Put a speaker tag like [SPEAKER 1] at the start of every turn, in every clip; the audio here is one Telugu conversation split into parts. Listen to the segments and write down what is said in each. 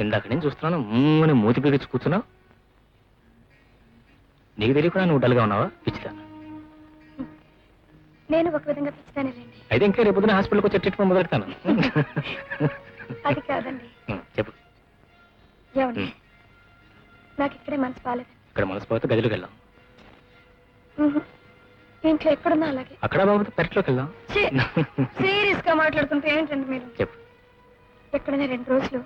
[SPEAKER 1] ఇందాక నేను చూస్తున్నాను మూని మూతి బిగించి కూర్చున్నావు. నీకు తెలియకుండా నువ్వు డల్గా ఉన్నావా? పిచ్చిదా
[SPEAKER 2] నేను ఒక విధంగా పిచ్చిదానే రండి
[SPEAKER 1] అయితే ఇంకా రేపు పొద్దున హాస్పిటల్కి వచ్చి ట్రీట్మెంట్ మొదలెడతాను.
[SPEAKER 2] అది కాదండి.
[SPEAKER 1] చెప్పు.
[SPEAKER 2] ఏమండి. నాకు ఇక్కడే మనసు బాగాలేదు
[SPEAKER 1] ఇక్కడ మనసు పోతే గదిలోకి వెళ్దాం.
[SPEAKER 2] ఇంట్లో ఎక్కడున్నా అలాగే.
[SPEAKER 1] అక్కడ బాబు పెరట్లోకి వెళ్దాం.
[SPEAKER 2] సీరియస్గా మాట్లాడుతుంటే ఏంటండి మీరు?
[SPEAKER 1] చెప్పు.
[SPEAKER 2] ఎక్కడైనా రెండు రోజులు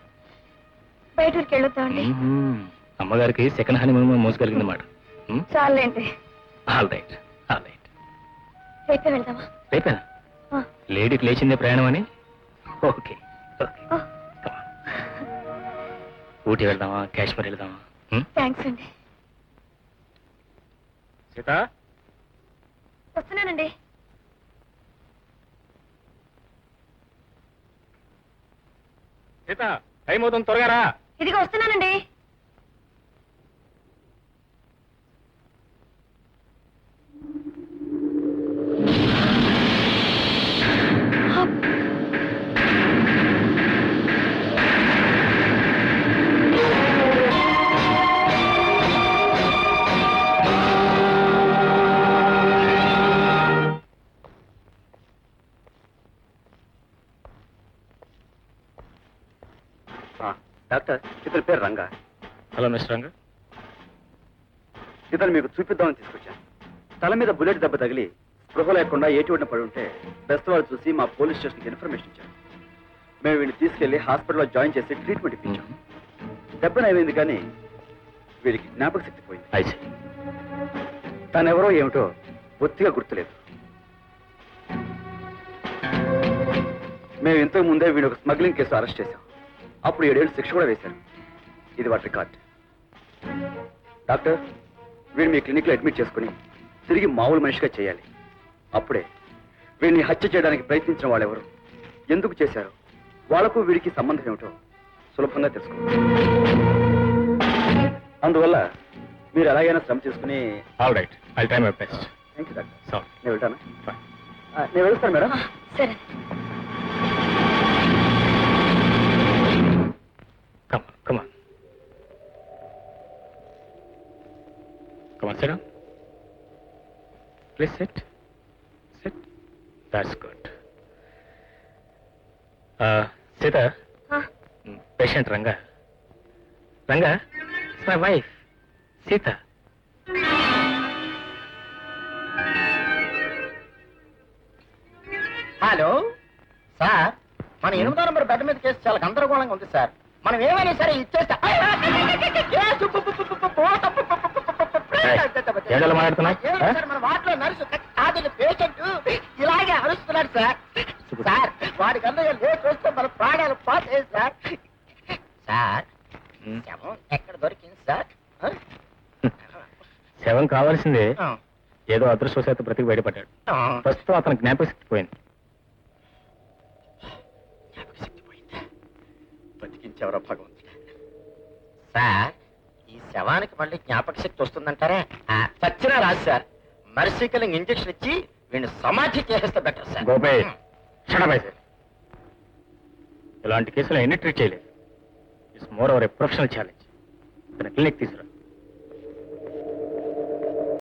[SPEAKER 2] బయట ఊరికి వెళ్ళొద్దామండి
[SPEAKER 1] మ్మ్. అమ్మగారికి సెకండ్ హనీ మూవ్ మోసగలిగింది మాట
[SPEAKER 2] చాలండి.
[SPEAKER 1] All right all right.
[SPEAKER 2] రేపే వెళ్దామా?
[SPEAKER 1] రేపేనా?
[SPEAKER 2] ఆ,
[SPEAKER 1] లేడీకి లేచిందే ప్రయాణం అని? ఓకే. ఊటీ వెళ్దామా? కాశ్మీర్ వెళ్దామా?
[SPEAKER 2] థ్యాంక్స్ అండి.
[SPEAKER 1] సీత?
[SPEAKER 2] వస్తున్నానండి.
[SPEAKER 1] సీత టైం అవుతుంది త్వరగా రా.
[SPEAKER 2] ఇదిగో వస్తున్నానండి Huh.
[SPEAKER 3] డాక్టర్ ఇతని పేరు రంగా.
[SPEAKER 1] హలో మిస్టర్ రంగ.
[SPEAKER 3] ఇతను మీకు చూపిద్దామని తీసుకొచ్చాను. తల మీద బుల్లెట్ దెబ్బ తగిలి స్పృహ లేకుండా ఏటి ఒడిన పడి ఉంటే బెస్ట్ వాళ్ళు చూసి మా పోలీస్ స్టేషన్కి ఇన్ఫర్మేషన్ ఇచ్చారు. మేము వీడిని తీసుకెళ్ళి హాస్పిటల్లో జాయిన్ చేసి ట్రీట్మెంట్ ఇప్పించాం. దెబ్బ నయమైంది కానీ వీడికి జ్ఞాపక శక్తి పోయింది.
[SPEAKER 1] ఐసి
[SPEAKER 3] తనెవరో ఏమిటో బొత్తిగా గుర్తులేదు. మేము ఇంతకు ముందే వీడు ఒక స్మగ్లింగ్ కేసు అరెస్ట్ చేశాం. అప్పుడు ఏడేళ్ళు శిక్ష కూడా వేశారు. ఇది వాటి రికార్డ్ డాక్టర్ వీడిని మీ క్లినిక్లో అడ్మిట్ చేసుకుని తిరిగి మామూలు మనిషిగా చేయాలి. అప్పుడే వీడిని హత్య చేయడానికి ప్రయత్నించిన వాళ్ళెవరు? ఎందుకు చేశారు? వాళ్ళకు వీడికి సంబంధం ఏమిటో సులభంగా తెలుసుకో. అందువల్ల మీరు ఎలాగైనా శ్రమ చేసుకుని
[SPEAKER 1] all right I time my best
[SPEAKER 3] thank you doctor.
[SPEAKER 1] So
[SPEAKER 3] నేను వెళ్తాను? నేను వెళ్తాను మేడం.
[SPEAKER 2] సరే.
[SPEAKER 1] Come come on. Come on, sit down. Please sit. Sit. That's good. Uh, Sita, mm, Ranga. Ranga, it's my wife, Sita.
[SPEAKER 4] Hello sir మన ఎనిమిదో నెంబర్ బెడ్ మీద కేసు చాలా గందరగోళంగా ఉంది సార్ మనం ఏమైనా సరే ఇచ్చేస్తే
[SPEAKER 1] ఏడలా మాట్లాడుతున్నావ్?
[SPEAKER 4] మన వాటిలో నర్సు కాదు పేషెంట్ ఇలాగే అరుస్తున్నాడు సార్ సార్ వాడి కన్నా లేట్ వస్తే మన ప్రాణాలు పోతాయి సార్ సార్
[SPEAKER 1] Mm.
[SPEAKER 4] శవం ఎక్కడ దొరికింది సార్?
[SPEAKER 1] శవం కావాల్సిందే. ఏదో అదృష్టవశాత్తు బ్రతికి బయటపడ్డాడు. ప్రస్తుతం అతని జ్ఞాపకశక్తి పోయింది
[SPEAKER 4] జ్ఞాపకశక్తి పోయిందా బతికించేవరా భగవంతుడా? సార్ ఈ శవానికి మళ్ళీ జ్ఞాపక శక్తి వస్తుందంటారా? ఆ, చచ్చినా రాదు సార్. మర్సీ కిల్లింగ్ ఇంజెక్షన్ ఇచ్చి వీడిని సమాధి చేసేస్తే బెటర్ సార్.
[SPEAKER 1] గోపే షడబై సార్. ఇలాంటి కేసులు ఎన్ని ట్రీట్ చేయలేదు. It's more our a professional challenge. తన క్లినిక్ తీసుకురా.